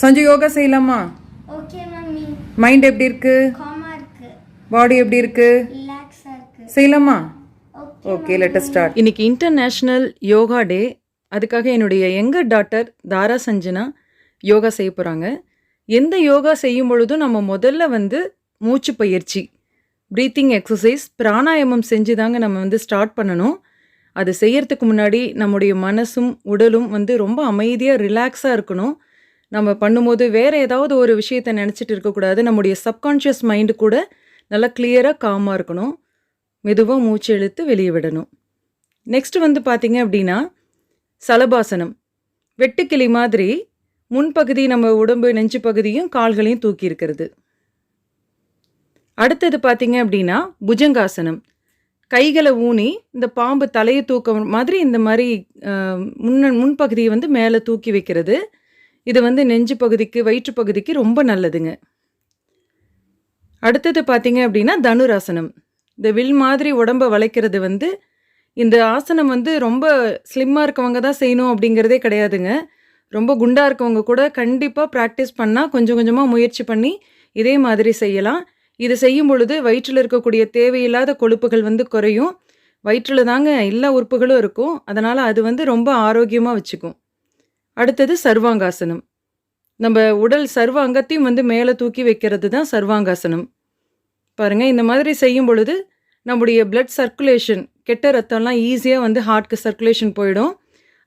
சஞ்சு யோகா செய்யலாமா? Okay mummy mind எப்படி இருக்கு? காமா இருக்கு. பாடி எப்படி இருக்கு? ரிலாக்ஸா இருக்கு. செய்யலாமா? ஓகே ஓகே லெட் ஸ்டார்ட் இன்னைக்கு இன்டர்நேஷ்னல் யோகா டே அதுக்காக என்னுடைய younger daughter Thara Sanjana yoga செய்ய போகிறாங்க எந்த யோகா செய்யும் பொழுதும் நம்ம முதல்ல வந்து மூச்சு பயிற்சி ப்ரீத்திங் எக்ஸசைஸ் பிராணாயாமம் செஞ்சு தாங்க நம்ம வந்து ஸ்டார்ட் பண்ணணும். அது செய்யறதுக்கு முன்னாடி நம்முடைய மனசும் உடலும் வந்து ரொம்ப அமைதியாக ரிலாக்ஸாக இருக்கணும். நம்ம பண்ணும்போது வேறு ஏதாவது ஒரு விஷயத்தை நினச்சிட்டு இருக்கக்கூடாது நம்முடைய சப்கான்ஷியஸ் மைண்டு கூட நல்லா கிளியராக காமாக இருக்கணும். மெதுவாக மூச்சு இழுத்து வெளியே விடணும். நெக்ஸ்ட் வந்து பார்த்தீங்க அப்படின்னா சலபாசனம். வெட்டுக்கிளி மாதிரி முன்பகுதி நம்ம உடம்பு நெஞ்சு பகுதியும் கால்களையும் தூக்கி இருக்கிறது. அடுத்தது பார்த்தீங்க அப்படின்னா புஜங்காசனம். கைகளை ஊனி இந்த பாம்பு தலையை தூக்க மாதிரி இந்த மாதிரி முன்ன முன்பகுதியை வந்து மேலே தூக்கி வைக்கிறது. இது வந்து நெஞ்சு பகுதிக்கு வயிற்று பகுதிக்கு ரொம்ப நல்லதுங்க. அடுத்தது பார்த்தீங்க அப்படின்னா தனுராசனம். இந்த வில் மாதிரி உடம்பை வளைக்கிறது வந்து இந்த ஆசனம் வந்து ரொம்ப ஸ்லிம்மாக இருக்கவங்க தான் செய்யணும் அப்படிங்கிறதே கிடையாதுங்க. ரொம்ப குண்டாக இருக்கவங்க கூட கண்டிப்பாக ப்ராக்டிஸ் பண்ணால் கொஞ்சம் கொஞ்சமாக முயற்சி பண்ணி இதே மாதிரி செய்யலாம். இது செய்யும் பொழுது வயிற்றில் இருக்கக்கூடிய தேவையில்லாத கொழுப்புகள் வந்து குறையும். வயிற்றில் தாங்க எல்லா உறுப்புகளும் இருக்கும். அதனால் அது வந்து ரொம்ப ஆரோக்கியமாக வச்சுக்கும். அடுத்தது சர்வாங்காசனம். நம்ம உடல் சர்வ அங்கத்தையும் வந்து மேலே தூக்கி வைக்கிறது தான் சர்வாங்காசனம். பாருங்கள் இந்த மாதிரி செய்யும் பொழுது நம்முடைய பிளட் சர்க்குலேஷன் கெட்ட ரத்தம்லாம் ஈஸியாக வந்து ஹார்ட்க்கு சர்க்குலேஷன் போயிடும்.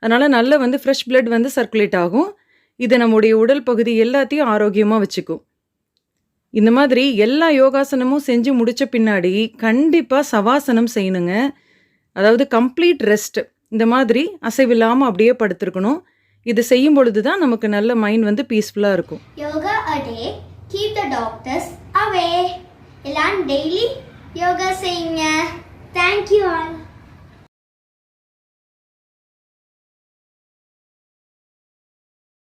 அதனால் நல்ல வந்து ஃப்ரெஷ் பிளட் வந்து சர்க்குலேட் ஆகும். இது நம்முடைய உடல் பகுதி எல்லாத்தையும் ஆரோக்கியமாக வச்சுக்கும். இந்த மாதிரி எல்லா யோகாசனமும் செஞ்சு முடித்த பின்னாடி கண்டிப்பாக சவாசனம் செய்யணுங்க. அதாவது கம்ப்ளீட் ரெஸ்ட் இந்த மாதிரி அசைவில்லாமல் அப்படியே படுத்திருக்கணும். இது செய்யும் பொழுது தான் நமக்கு நல்ல மைண்ட் வந்து பீஸ்ஃபுல்லாக இருக்கும். Yoga a day keep the doctors away எல்லாம் டெய்லி யோகா செய்யுங்க. Thank you all